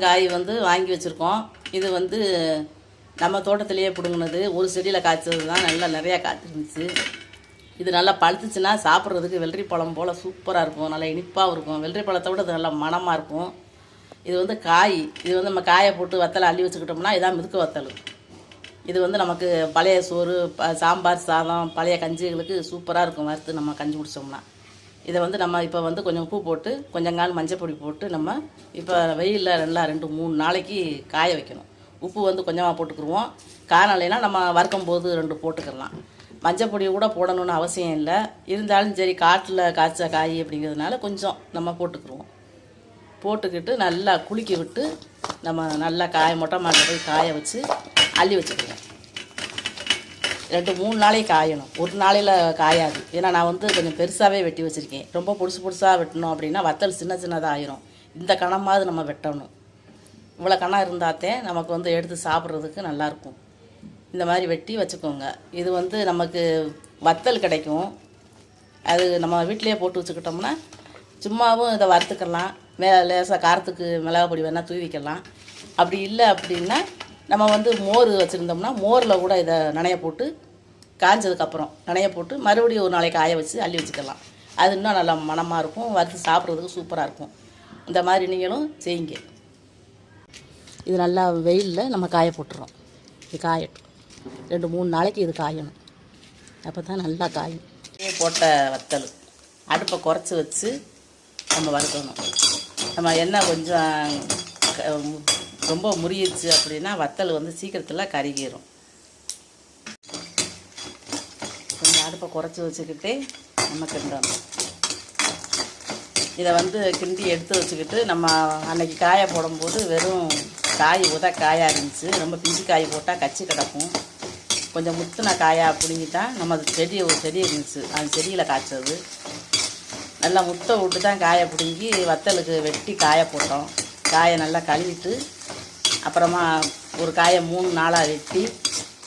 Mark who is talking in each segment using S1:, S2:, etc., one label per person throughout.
S1: காய் வந்து வாங்கி வச்சுருக்கோம். இது வந்து நம்ம தோட்டத்திலேயே பிடுங்கினது. ஒரு செடியில் காய்ச்சது தான் நல்லா நிறையா காய்ச்சிருந்துச்சு. இது நல்லா பழுத்துச்சுன்னா சாப்பிட்றதுக்கு வெள்ளரி பழம் போல் சூப்பராக இருக்கும். நல்லா இனிப்பாகவும் இருக்கும். வெள்ளரி பழத்தை விட இது நல்லா மணமாக இருக்கும். இது வந்து காய். இது வந்து நம்ம காயை போட்டு வத்தலை அள்ளி வச்சுக்கிட்டோம்னா இதான் மிதுக்கு வத்தல். இது வந்து நமக்கு பழைய சோறு ப- சாம்பார் சாதம் பழைய கஞ்சிகளுக்கு சூப்பராக இருக்கும். வறுத்து நம்ம கஞ்சி குடிச்சோம்னா. இதை வந்து நம்ம இப்போ வந்து கொஞ்சம் உப்பு போட்டு கொஞ்சம் கால் மஞ்சள் பொடி போட்டு நம்ம இப்போ வெயிலில் நல்லா ரெண்டு மூணு நாளைக்கு காய வைக்கணும். உப்பு வந்து கொஞ்சமாக போட்டுக்கிருவோம். காரம் இல்லைன்னா நம்ம வறுக்கும் போது ரெண்டு போட்டுக்கிடலாம் மஞ்சள் பொடி கூட போடணும்னு அவசியம் இல்லை. இருந்தாலும் சரி காட்டில் காய்ச்ச காய் அப்படிங்கிறதுனால கொஞ்சம் நம்ம போட்டுக்கிருவோம். போட்டுக்கிட்டு நல்லா குளிக்க விட்டு நம்ம நல்லா காய மொட்டை மாட்டை போய் காய வச்சு அள்ளி வச்சுக்குவோம் ரெண்டு மூணு நாளைக்கு காயணும். ஒரு நாளையில் காயாது. ஏன்னா நான் வந்து கொஞ்சம் பெருசாகவே வெட்டி வச்சுருக்கேன். ரொம்ப பொடுசு பொடுசாக வெட்டணும் அப்படின்னா வத்தல் சின்ன சின்னதாக ஆயிரும். இந்த கணமாவது நம்ம வெட்டணும். இவ்வளோ கணம் இருந்தாத்தே நமக்கு வந்து எடுத்து சாப்பிட்றதுக்கு நல்லாயிருக்கும். இந்த மாதிரி வெட்டி வச்சுக்கோங்க. இது வந்து நமக்கு வத்தல் கிடைக்கும். அது நம்ம வீட்டிலேயே போட்டு வச்சுக்கிட்டோம்னா சும்மாவும் இதை வறுத்துக்கலாம். மே லேசாக காரத்துக்கு மிளகா பொடி வேணால் தூவிக்கலாம் அப்படி இல்லை அப்படின்னா நம்ம வந்து மோர் வச்சுருந்தோம்னா மோரில் கூட இதை நனைய போட்டு காஞ்சதுக்கப்புறம் நனைய போட்டு மறுபடியும் ஒரு நாளைக்கு காய வச்சு அள்ளி வச்சுக்கலாம். அது இன்னும் நல்லா மணமாக இருக்கும். வறுத்து சாப்பிட்றதுக்கு சூப்பராக இருக்கும். இந்த மாதிரி நீங்களும் செய்யுங்க. இது நல்லா வெயிலில் நம்ம காய போட்டுறோம். இது காயட்டும். ரெண்டு மூணு நாளைக்கு இது காயணும். அப்போ தான் நல்லா காயும். போட்ட வத்தல் அடுப்பை குறைச்சி வச்சு நம்ம வறுக்கணும். நம்ம எண்ணெய் கொஞ்சம் க- ரொம்ப முறியிடுச்சு அப்படின்னா வத்தல் வந்து சீக்கிரத்தில் கருகிரும் கொஞ்சம் அடுப்பை குறைச்சி வச்சுக்கிட்டு நம்ம கிண்டணும் இதை வந்து கிண்டி எடுத்து வச்சுக்கிட்டு நம்ம அன்னைக்கு காய போடும்போது வெறும் காய் உத காயாக இருந்துச்சு. ரொம்ப பிஞ்சு காய் போட்டால் கச்சி கிடக்கும். கொஞ்சம் முத்துன காயாக பிடுங்கிட்டா நம்ம அது செடி ஒரு செடி இருந்துச்சு. அந்த செடியில் காய்ச்சது. நல்லா முட்டை விட்டு தான் காயை பிடுங்கி வத்தலுக்கு வெட்டி காய போட்டோம். காயை நல்லா கழுவிட்டு அப்புறமா ஒரு காயை மூணு நாளாக வெட்டி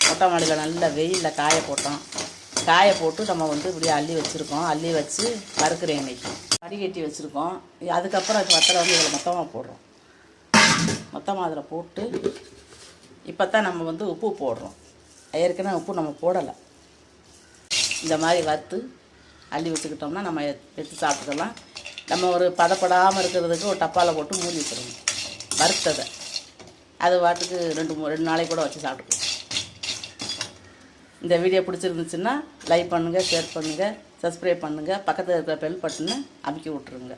S1: மொட்டை மாடியில் நல்ல வெயிலில் காய போட்டோம். காய போட்டு நம்ம வந்து இப்படி அள்ளி வச்சுருக்கோம். அள்ளி வச்சு வறுக்கிறேன் இன்றைக்கி வடிகட்டி வச்சுருக்கோம். அதுக்கப்புறம் அது வத்தலை வந்து இதில் மொத்தமாக போடுறோம். மொத்தமாக அதில் போட்டு இப்போ தான் நம்ம வந்து உப்பு போடுறோம். ஏற்கனவே உப்பு நம்ம போடலை. இந்த மாதிரி வறுத்து அள்ளி வச்சுக்கிட்டோம்னா நம்ம எடுத்து சாப்பிட்டுக்கலாம். நம்ம ஒரு பதப்படாமல் இருக்கிறதுக்கு ஒரு டப்பாவில் போட்டு மூடி வச்சிடணும். வறுத்ததை. அது வாட்டுக்கு ரெண்டு மூணு ரெண்டு நாளைக்கு கூட வச்சு சாப்பிட்டுக்கலாம். இந்த வீடியோ பிடிச்சிருந்துச்சுன்னா லைக் பண்ணுங்கள் ஷேர் பண்ணுங்கள் சப்ஸ்கிரைப் பண்ணுங்கள் பக்கத்தில் இருக்கிற பெல் பட்டனை அமுக்கி விட்ருங்க